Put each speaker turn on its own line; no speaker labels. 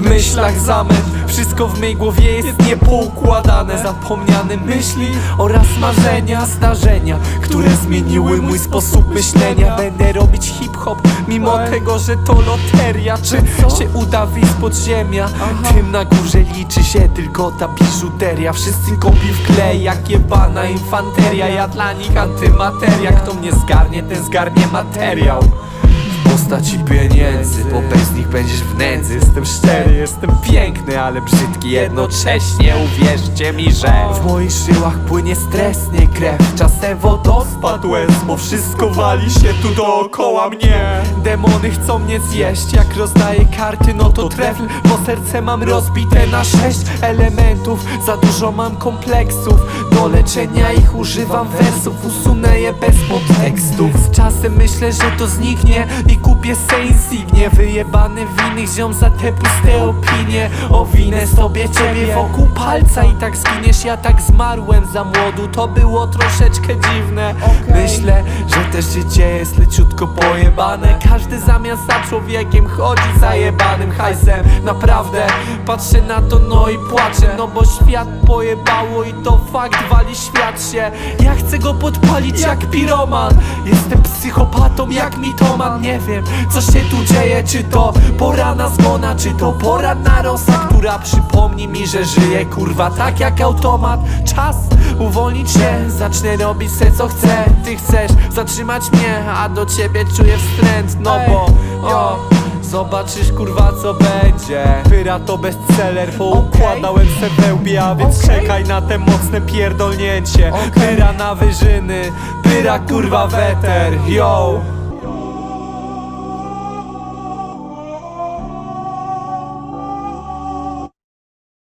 myślach zamęt. Wszystko w mej głowie jest niepoukładane. Zapomniane myśli oraz marzenia Zdarzenia, które zmieniły mój sposób myślenia. Będę robić hip-hop, mimo tego, że to loteria. Czy się uda wyjść z podziemia? Tym na górze liczy się tylko ta biżuteria. Wszyscy kopi w klej, jak jebana infanteria. Ja dla nich antymateria. Kto mnie zgarnie, ten zgarnie materiał. w postaci pieniędzy Bo bez nich będziesz w nędzy. Jestem szczery, jestem piękny, ale brzydki jednocześnie. Uwierzcie mi, że W moich żyłach płynie stres, nie krew. Czasem wodospad Bo wszystko wali się tu dookoła mnie. Demony chcą mnie zjeść Jak rozdaję karty, no to trefl Bo serce mam rozbite na sześć elementów. Za dużo mam kompleksów Do leczenia ich używam wersów. Usunę je bez podtekstów. Czasem myślę, że to zniknie I kupię se insignie Wyjebany w innych ziom za te puste opinie. Owinę sobie ciebie wokół palca I tak zginiesz, ja tak zmarłem za młodu To było troszeczkę dziwne Myślę, że też życie jest leciutko pojebane. Każdy zamiast za człowiekiem chodzi zajebanym hajsem. Naprawdę patrzę na to no i płaczę. No bo świat pojebało i to fakt wali świat się. Ja chcę go podpalić jak piroman. Jestem psychopatą jak mitoman. Nie wiem co się tu dzieje Czy to pora na zgona Czy to poranna rosa Która przypomni mi, że żyję kurwa tak jak automat. Czas uwolnić się Zacznę robić se co chcę. Ty chcesz zatrzymać mnie A do ciebie czuję wstręt. No bo o, Zobaczysz kurwa co będzie. Pyra to bestseller Poukładałem se wełbie A więc czekaj na te mocne pierdolnięcie.
Okej.
Pyra na wyżyny Pyra kurwa weter. Yo